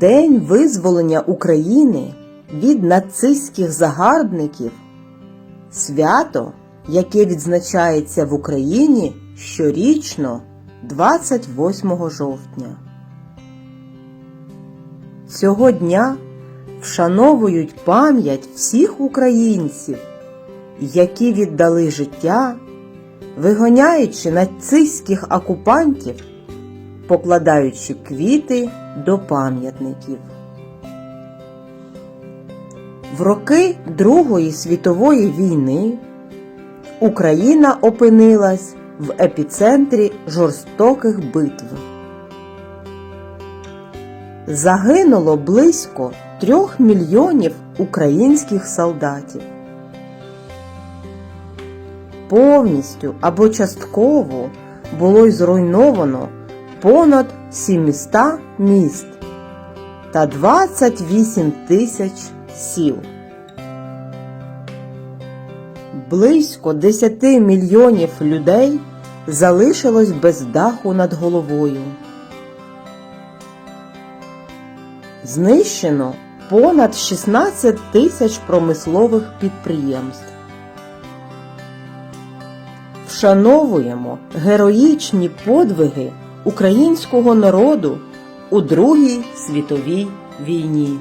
День визволення України від нацистських загарбників свято, яке відзначається в Україні щорічно 28 жовтня. Цього дня вшановують пам'ять всіх українців, які віддали життя, вигоняючи нацистських окупантів, покладаючи квіти до пам'ятників. В роки Другої світової війни Україна опинилась в епіцентрі жорстоких битв. Загинуло близько трьох мільйонів українських солдатів. Повністю або частково було й зруйновано понад 700 міст та 28 тисяч сіл. Близько 10 мільйонів людей залишилось без даху над головою. Знищено понад 16 тисяч промислових підприємств. Вшановуємо героїчні подвиги українського народу у Другій світовій війні.